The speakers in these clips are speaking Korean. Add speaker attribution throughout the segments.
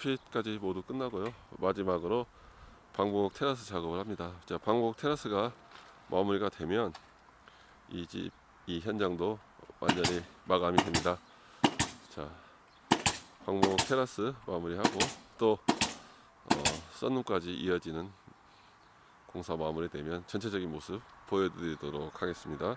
Speaker 1: 소핏까지 모두 끝나고요. 마지막으로 방공옥 테라스 작업을 합니다. 자, 방공옥 테라스가 마무리가 되면 이 집, 이 현장도 완전히 마감이 됩니다. 자, 방공옥 테라스 마무리하고 또 어, 썬룸까지 이어지는 공사 마무리되면 전체적인 모습 보여드리도록 하겠습니다.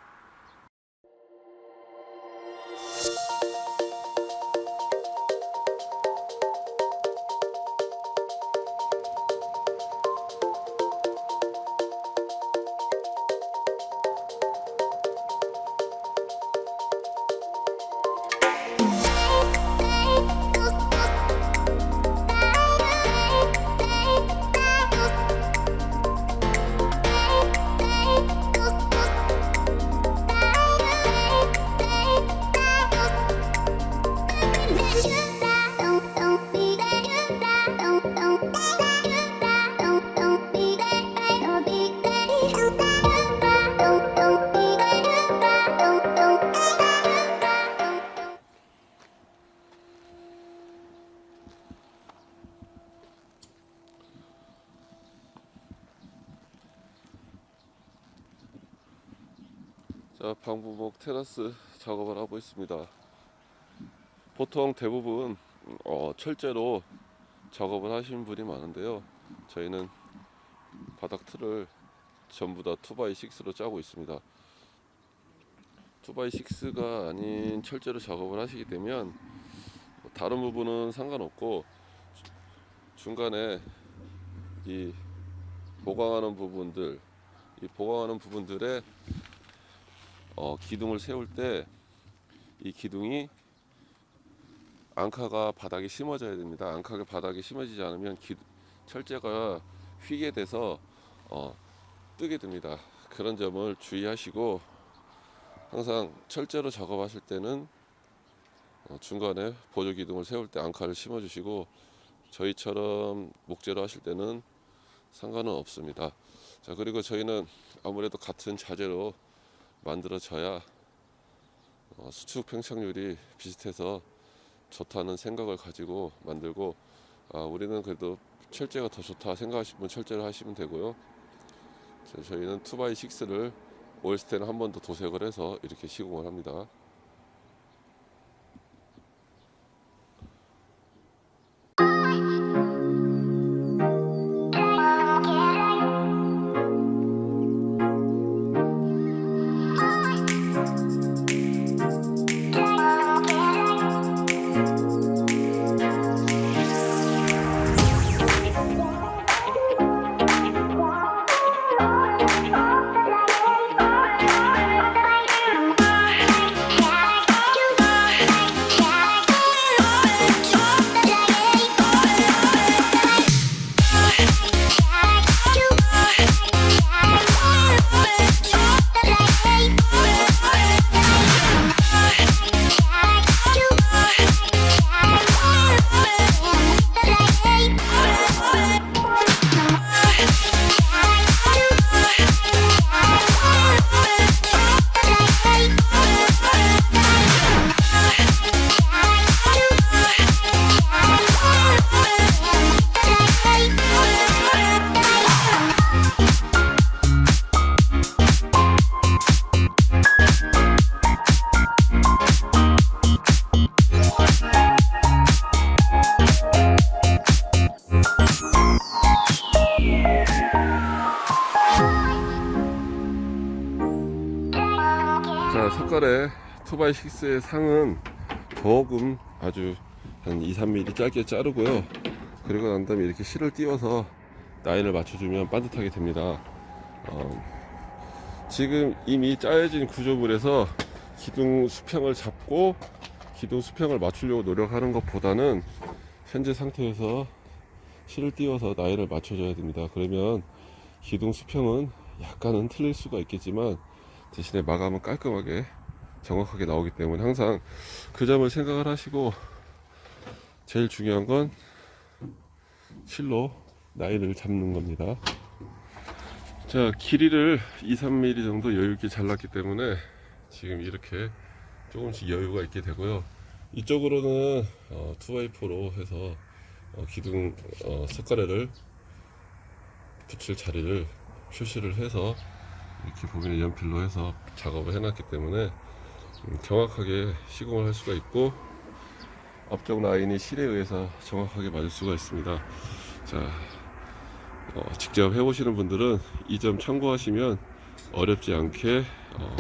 Speaker 1: 자, 방부목 테라스 작업을 하고 있습니다. 보통 대부분 어, 철제로 작업을 하시는 분이 많은데요. 저희는 바닥 틀을 전부 다 2x6로 짜고 있습니다. 2x6가 아닌 철제로 작업을 하시게 되면 뭐 다른 부분은 상관없고 주- 중간에 이 보강하는 부분들 이 보강하는 부분들에 어, 기둥을 세울 때 이 기둥이 앙카가 바닥에 심어져야 됩니다. 앙카가 바닥에 심어지지 않으면 기, 철제가 휘게 돼서 어, 뜨게 됩니다. 그런 점을 주의하시고 항상 철제로 작업하실 때는 어, 중간에 보조 기둥을 세울 때 앙카를 심어주시고 저희처럼 목재로 하실 때는 상관은 없습니다. 자 그리고 저희는 아무래도 같은 자재로 만들어져야 어, 수축 팽창률이 비슷해서 좋다는 생각을 가지고 만들고 아, 우리는 그래도 철제가 더 좋다 생각하시는 분 철제를 하시면 되고요. 자, 저희는 2x6를 오일스텐을 한번 더 도색을 해서 이렇게 시공을 합니다. 2x6의 상은 조금 아주 한 2, 3mm 짧게 자르고요. 그리고 난 다음에 이렇게 실을 띄워서 라인을 맞춰주면 반듯하게 됩니다. 어, 지금 이미 짜여진 구조물에서 기둥 수평을 잡고 기둥 수평을 맞추려고 노력하는 것보다는 현재 상태에서 실을 띄워서 라인을 맞춰줘야 됩니다. 그러면 기둥 수평은 약간은 틀릴 수가 있겠지만 대신에 마감은 깔끔하게 정확하게 나오기 때문에 항상 그 점을 생각을 하시고 제일 중요한 건 실로 라인을 잡는 겁니다. 자, 길이를 2, 3mm 정도 여유있게 잘랐기 때문에 지금 이렇게 조금씩 여유가 있게 되고요. 이쪽으로는 어, 2x4로 해서 어, 기둥 어, 석가래를 붙일 자리를 표시를 해서 이렇게 보면 연필로 해서 작업을 해놨기 때문에 음, 정확하게 시공을 할 수가 있고 앞쪽 라인이 실에 의해서 정확하게 맞을 수가 있습니다. 자, 어, 직접 해보시는 분들은 이 점 참고하시면 어렵지 않게 어,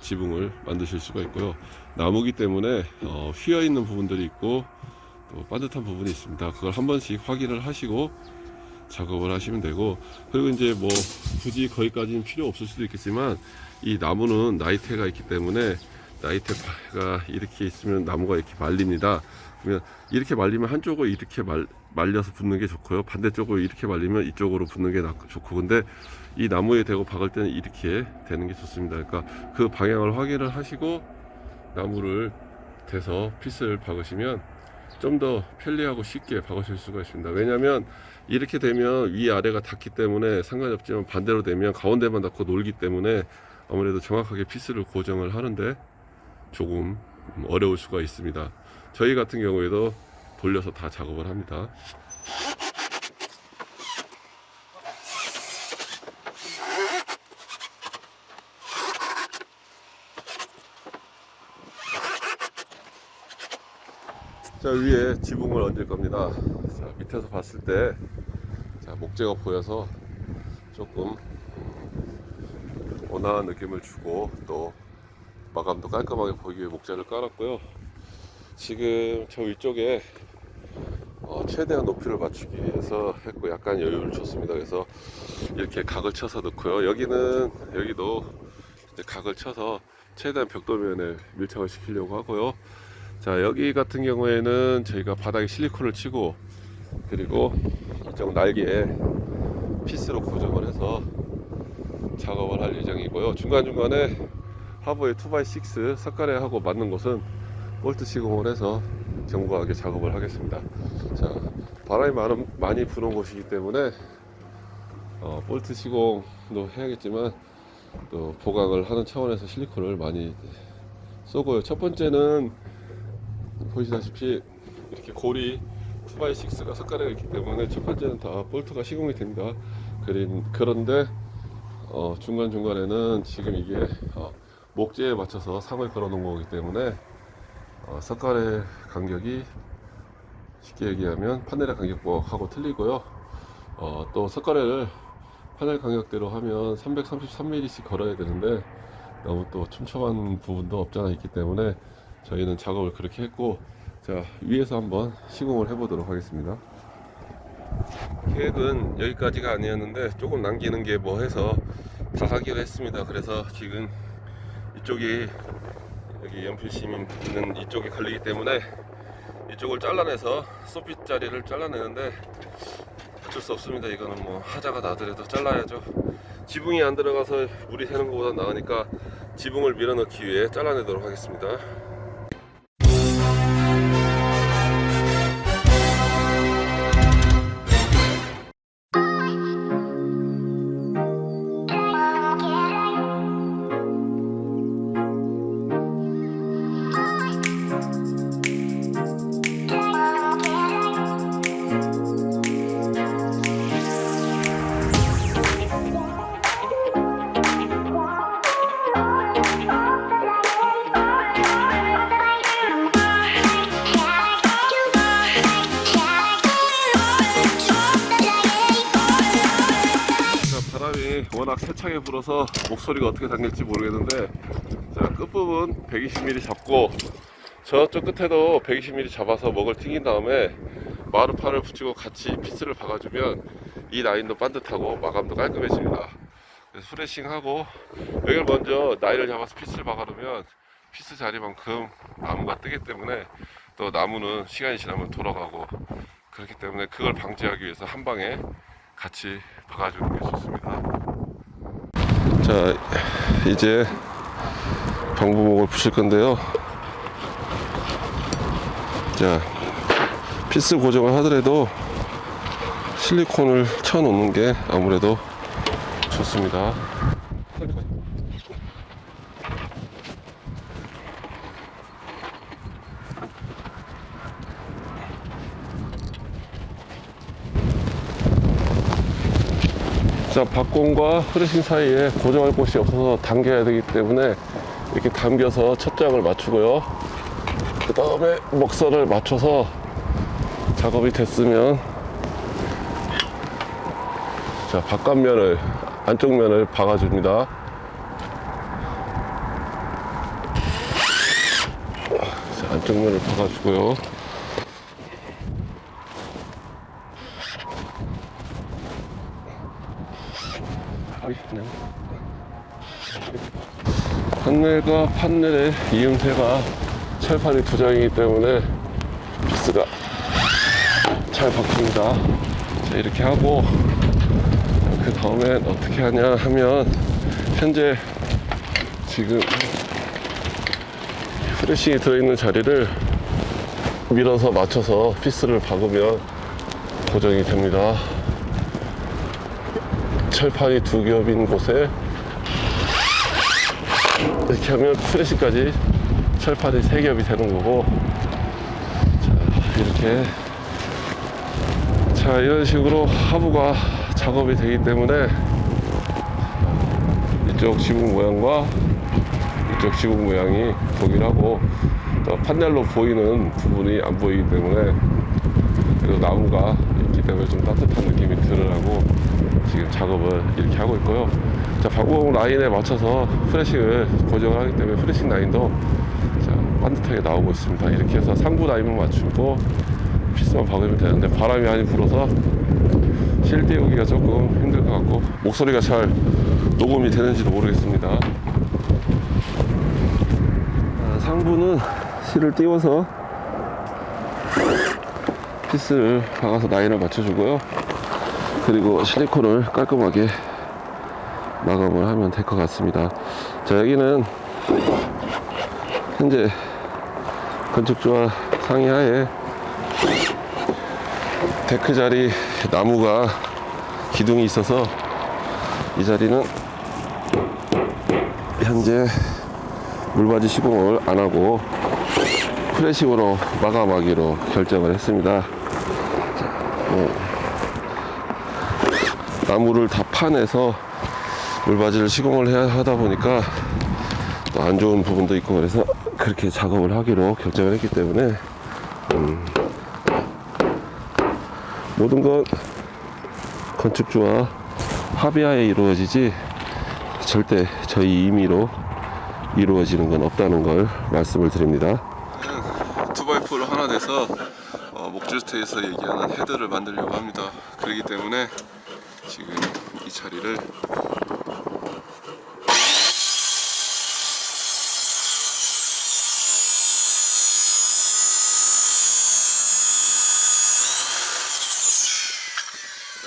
Speaker 1: 지붕을 만드실 수가 있고요. 나무기 때문에 어, 휘어 있는 부분들이 있고 또 반듯한 부분이 있습니다. 그걸 한 번씩 확인을 하시고 작업을 하시면 되고 그리고 이제 뭐 굳이 거기까지는 필요 없을 수도 있겠지만 이 나무는 나이테가 있기 때문에 나이테가 이렇게 있으면 나무가 이렇게 말립니다. 그러면 이렇게 말리면 한쪽을 이렇게 말, 말려서 붙는 게 좋고요. 반대쪽으로 이렇게 말리면 이쪽으로 붙는 게 낫- 좋고 근데 이 나무에 대고 박을 때는 이렇게 되는 게 좋습니다. 그러니까 그 방향을 확인을 하시고 나무를 대서 피스를 박으시면 좀 더 편리하고 쉽게 박으실 수가 있습니다. 왜냐하면 이렇게 되면 위 아래가 닿기 때문에 상관이 없지만 반대로 되면 가운데만 닿고 놀기 때문에 아무래도 정확하게 피스를 고정을 하는데 조금 어려울 수가 있습니다. 저희 같은 경우에도 돌려서 다 작업을 합니다. 자 위에 지붕을 얹을 겁니다. 자 밑에서 봤을 때 자, 목재가 보여서 조금 음, 온화한 느낌을 주고 또 마감도 깔끔하게 보이기 위해 목재를 깔았고요. 지금 저 위쪽에 어, 최대한 높이를 맞추기 위해서 했고 약간 여유를 줬습니다. 그래서 이렇게 각을 쳐서 넣고요. 여기는 여기도 각을 쳐서 최대한 벽도면에 밀착을 시키려고 하고요. 자 여기 같은 경우에는 저희가 바닥에 실리콘을 치고 그리고 이쪽 날개에 피스로 고정을 해서 작업을 할 예정이고요 중간중간에 하부에 2x6 석가래하고 맞는 곳은 볼트 시공을 해서 견고하게 작업을 하겠습니다 자 바람이 많은, 많이 부는 곳이기 때문에 어, 볼트 시공도 해야겠지만 또 보강을 하는 차원에서 실리콘을 많이 쏘고요 첫 번째는 보시다시피 이렇게 고리 2x6가 석가래가 있기 때문에 첫 번째는 다 볼트가 시공이 됩니다. 그린, 그런데 어, 중간중간에는 지금 이게 어, 목재에 맞춰서 상을 걸어 놓은 거기 때문에 어, 석가래 간격이 쉽게 얘기하면 판넬의 간격하고 틀리고요. 어, 또 석가래를 판넬 간격대로 하면 333mm씩 걸어야 되는데 너무 또 촘촘한 부분도 없잖아 있기 때문에 저희는 작업을 그렇게 했고 자 위에서 한번 시공을 해 보도록 하겠습니다 계획은 여기까지가 아니었는데 조금 남기는 게 뭐 해서 다 하기로 했습니다 그래서 지금 이쪽이 여기 연필심 있는 이쪽이 걸리기 때문에 이쪽을 잘라내서 소핏 자리를 잘라내는데 어쩔 수 없습니다. 이거는 뭐 하자가 나더라도 잘라야죠. 지붕이 안 들어가서 물이 새는 것보다 나으니까 지붕을 밀어넣기 위해 잘라내도록 하겠습니다 세차게 불어서 목소리가 어떻게 담길지 모르겠는데 자, 끝부분 120mm 잡고 저쪽 끝에도 120mm 잡아서 먹을 튕긴 다음에 마루판을 붙이고 같이 피스를 박아주면 이 라인도 반듯하고 마감도 깔끔해집니다. 그래서 프레싱하고 여기를 먼저 나이를 잡아서 피스를 박아놓으면 피스 자리만큼 나무가 뜨기 때문에 또 나무는 시간이 지나면 돌아가고 그렇기 때문에 그걸 방지하기 위해서 한 방에 같이 박아주는 게 좋습니다. 자, 이제 방부목을 붙일 건데요. 자, 피스 고정을 하더라도 실리콘을 쳐 놓는 게 아무래도 좋습니다. 자, 박공과 프레싱 사이에 고정할 곳이 없어서 당겨야 되기 때문에 이렇게 당겨서 첫 장을 맞추고요. 그 다음에 먹선을 맞춰서 작업이 됐으면 자, 바깥면을, 안쪽 면을 박아줍니다. 자, 안쪽 면을 박아주고요. 판넬과 판넬의 이음새가 철판이 두 장이기 때문에 피스가 잘 박힙니다. 자, 이렇게 하고 그 다음엔 어떻게 하냐 하면 현재 지금 프레싱이 들어있는 자리를 밀어서 맞춰서 피스를 박으면 고정이 됩니다. 철판이 두 겹인 곳에 이렇게 하면 프레시까지 철판이 세 겹이 되는 거고 자 이렇게 자 이런 식으로 하부가 작업이 되기 때문에 이쪽 지붕 모양과 이쪽 지붕 모양이 동일하고 또 판넬로 보이는 부분이 안 보이기 때문에 그리고 나무가 있기 때문에 좀 따뜻한 느낌이 들으라고 지금 작업을 이렇게 하고 있고요. 자, 방공 라인에 맞춰서 프레싱을 고정을 하기 때문에 프레싱 라인도 자, 반듯하게 나오고 있습니다. 이렇게 해서 상부 라인만 맞추고 피스만 박으면 되는데 바람이 많이 불어서 실 띄우기가 조금 힘들 것 같고 목소리가 잘 녹음이 되는지도 모르겠습니다. 아, 상부는 실을 띄워서 피스를 박아서 라인을 맞춰주고요. 그리고 실리콘을 깔끔하게 마감을 하면 될 것 같습니다. 자, 여기는 현재 건축주와 상의하에 데크 자리 나무가 기둥이 있어서 이 자리는 현재 물바지 시공을 안 하고 프레싱으로 마감하기로 결정을 했습니다. 자, 뭐 나무를 다 파내서 물바지를 시공을 해야 하다 보니까 또 안 좋은 부분도 있고 그래서 그렇게 작업을 하기로 결정을 했기 때문에 음, 모든 건 건축주와 합의하에 이루어지지 절대 저희 임의로 이루어지는 건 없다는 걸 말씀을 드립니다. 투바이프로 하나 내서 어, 목주스테이에서 얘기하는 헤드를 만들려고 합니다. 그렇기 때문에 지금 이 자리를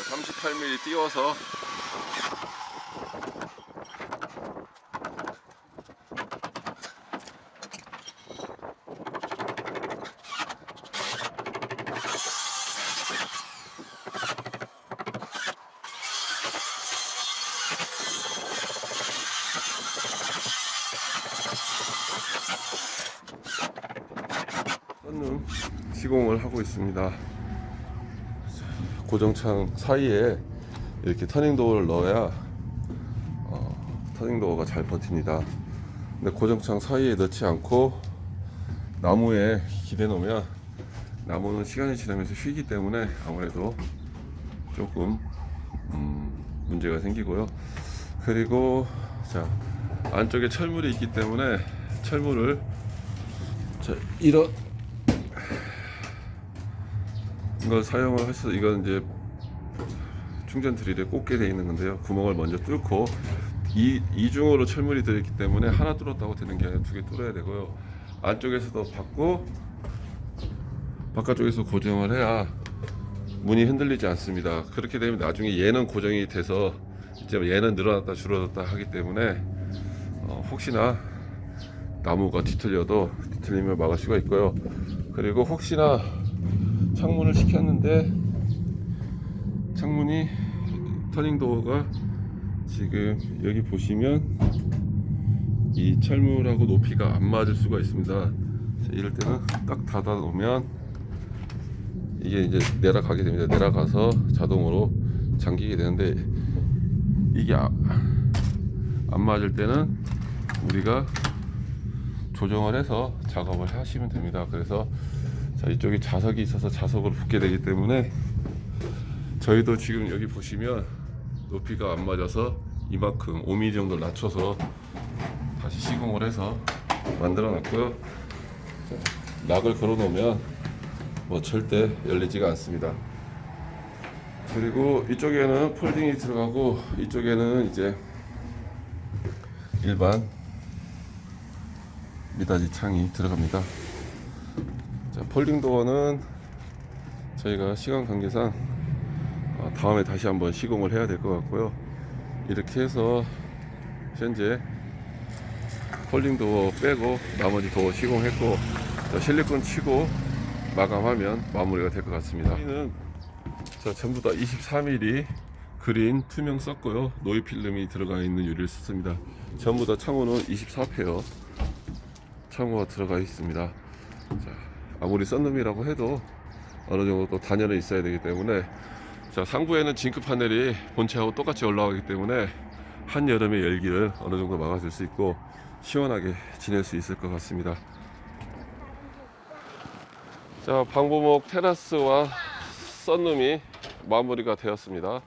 Speaker 1: 38mm 띄워서 시공을 하고 있습니다. 고정창 사이에 이렇게 터닝도어를 넣어야 어, 터닝도어가 잘 버팁니다. 근데 고정창 사이에 넣지 않고 나무에 기대 놓으면 나무는 시간이 지나면서 휘기 때문에 아무래도 조금 음, 문제가 생기고요. 그리고 자 안쪽에 철물이 있기 때문에 철물을 자 이런 이걸 사용을 해서 이건 이제 충전 드릴에 꽂게 되어 있는 건데요. 구멍을 먼저 뚫고 이 이중으로 철물이 들어있기 때문에 하나 뚫었다고 되는 게 아니라 두 개 뚫어야 되고요. 안쪽에서도 받고 바깥쪽에서 고정을 해야 문이 흔들리지 않습니다. 그렇게 되면 나중에 얘는 고정이 돼서 이제 얘는 늘어났다 줄어들었다 하기 때문에 어, 혹시나 나무가 뒤틀려도 뒤틀림을 막을 수가 있고요. 그리고 혹시나 창문을 시켰는데 창문이 터닝 도어가 지금 여기 보시면 이 철물하고 높이가 안 맞을 수가 있습니다. 자, 이럴 때는 딱 닫아 놓으면 이게 이제 내려가게 됩니다. 내려가서 자동으로 잠기게 되는데 이게 아- 안 맞을 때는 우리가 조정을 해서 작업을 하시면 됩니다. 그래서 자, 이쪽에 자석이 있어서 자석으로 붙게 되기 때문에 저희도 지금 여기 보시면 높이가 안 맞아서 이만큼 5mm 정도 낮춰서 다시 시공을 해서 만들어 놨고요. 자, 락을 걸어 놓으면 뭐 절대 열리지가 않습니다. 그리고 이쪽에는 폴딩이 들어가고 이쪽에는 이제 일반 미닫이 창이 들어갑니다. 자, 폴딩 도어는 저희가 시간 관계상 어, 다음에 다시 한번 시공을 해야 될 것 같고요. 이렇게 해서 현재 폴딩 도어 빼고 나머지 도어 시공했고 자, 실리콘 치고 마감하면 마무리가 될 것 같습니다. 자, 전부 다 23mm 그린 투명 썼고요. 노이 필름이 들어가 있는 유리를 썼습니다. 전부 다 창호는 24페어 창호가 들어가 있습니다. 자, 아무리 썬룸이라고 해도 어느 정도 또 단열은 있어야 되기 때문에 자, 상부에는 징크 파넬이 본체하고 똑같이 올라가기 때문에 한여름의 열기를 어느 정도 막아줄 수 있고 시원하게 지낼 수 있을 것 같습니다. 자, 방부목 테라스와 썬룸이 마무리가 되었습니다.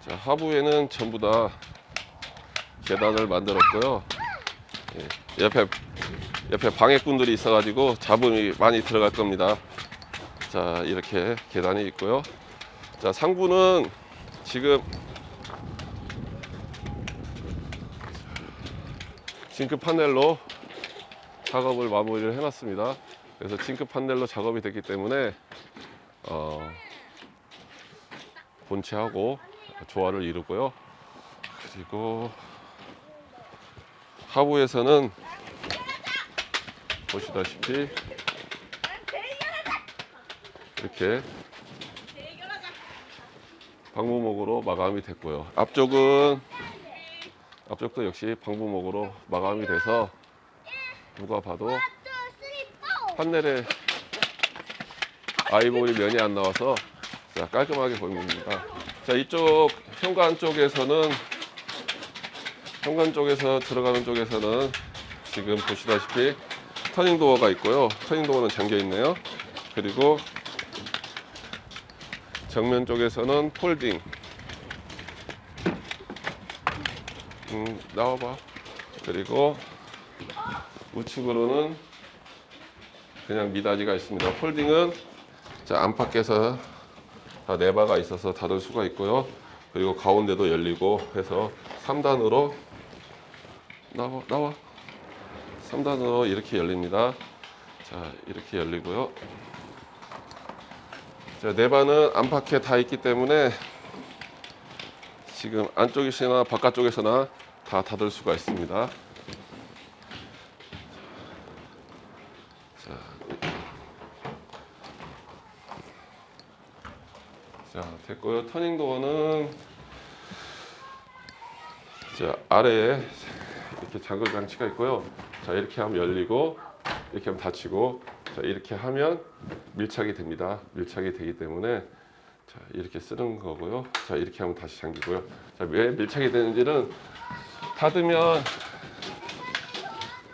Speaker 1: 자, 하부에는 전부 다 계단을 만들었고요. 예, 옆에 옆에 방해꾼들이 있어가지고 잡음이 많이 들어갈 겁니다. 자, 이렇게 계단이 있고요. 자, 상부는 지금 징크 판넬로 작업을 마무리를 해놨습니다. 그래서 징크 판넬로 작업이 됐기 때문에 어, 본체하고 조화를 이루고요. 그리고 하부에서는 보시다시피 이렇게 방부목으로 마감이 됐고요. 앞쪽은 앞쪽도 역시 방부목으로 마감이 돼서 누가 봐도 판넬에 아이보리 면이 안 나와서 자, 깔끔하게 보입니다. 자 이쪽 현관 쪽에서는 현관 쪽에서 들어가는 쪽에서는 지금 보시다시피 터닝 도어가 있고요. 터닝 도어는 잠겨 있네요. 그리고 정면 쪽에서는 폴딩. 음, 나와봐. 그리고 우측으로는 그냥 미닫이가 있습니다. 폴딩은 자, 안팎에서 다 네바가 있어서 닫을 수가 있고요. 그리고 가운데도 열리고 해서 3단으로 나와 나와 3단으로 이렇게 열립니다. 자, 이렇게 열리고요. 자, 네바는 안팎에 다 있기 때문에 지금 안쪽이시나 바깥쪽에서나 다 닫을 수가 있습니다. 자, 자 됐고요. 터닝 도어는 자 아래에 이렇게 잠글 장치가 있고요. 자 이렇게 하면 열리고 이렇게 하면 닫히고 자 이렇게 하면 밀착이 됩니다. 밀착이 되기 때문에 자 이렇게 쓰는 거고요. 자 이렇게 하면 다시 잠기고요. 자 왜 밀착이 되는지는 닫으면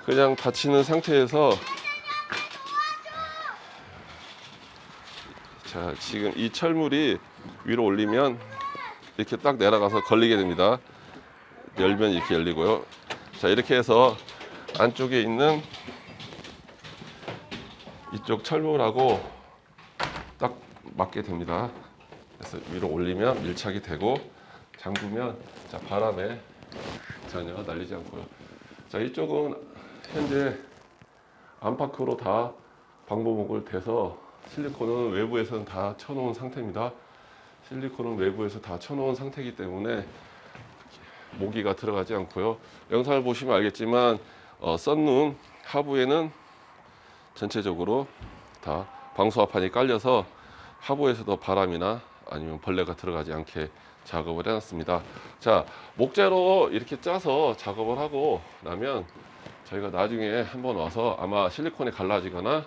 Speaker 1: 그냥 닫히는 상태에서 자 지금 이 철물이 위로 올리면 이렇게 딱 내려가서 걸리게 됩니다. 열면 이렇게 열리고요. 자 이렇게 해서 안쪽에 있는 이쪽 철물하고 딱 맞게 됩니다. 그래서 위로 올리면 밀착이 되고 잠그면 자 바람에 전혀 날리지 않고요. 자 이쪽은 현재 안팎으로 다 방부목을 대서 실리콘은 외부에서는 다 쳐놓은 상태입니다. 실리콘은 외부에서 다 쳐놓은 상태이기 때문에 모기가 들어가지 않고요. 영상을 보시면 알겠지만 어, 썬룸 하부에는 전체적으로 다 방수화판이 깔려서 하부에서도 바람이나 아니면 벌레가 들어가지 않게 작업을 해놨습니다. 자 목재로 이렇게 짜서 작업을 하고 나면 저희가 나중에 한번 와서 아마 실리콘이 갈라지거나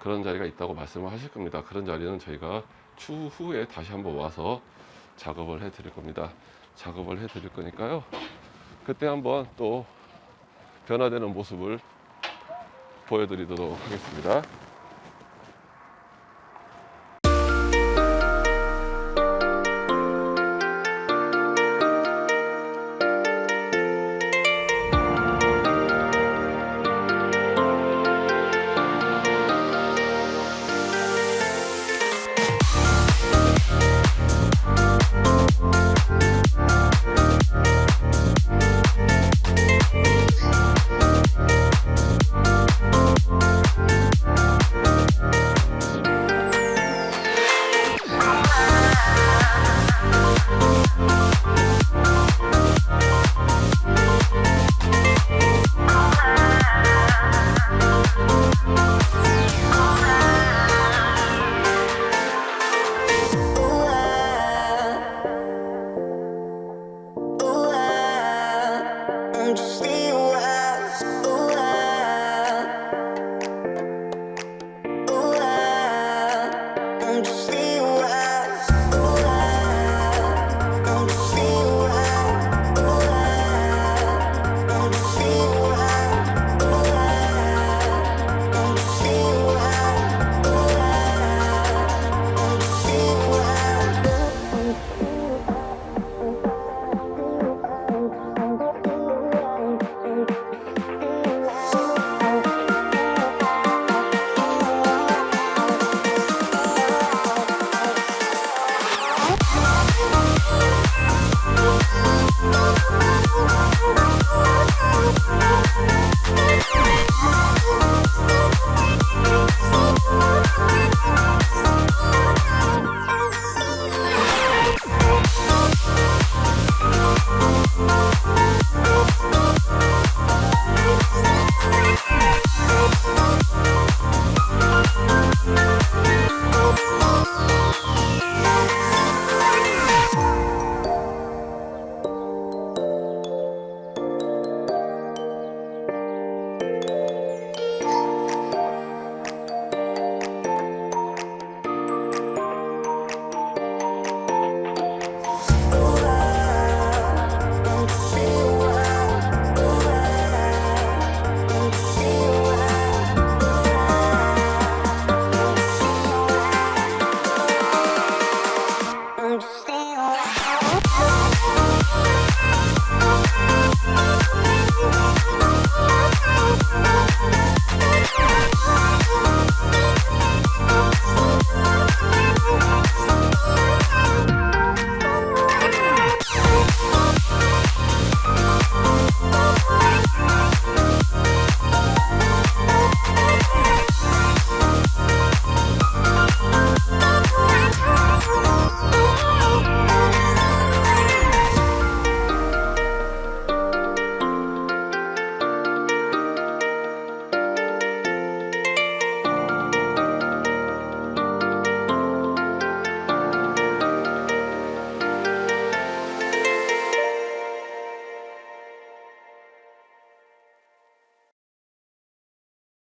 Speaker 1: 그런 자리가 있다고 말씀을 하실 겁니다. 그런 자리는 저희가 추후에 다시 한번 와서 작업을 해 드릴 겁니다. 작업을 해 드릴 거니까요. 그때 한번 또 변화되는 모습을 보여드리도록 하겠습니다.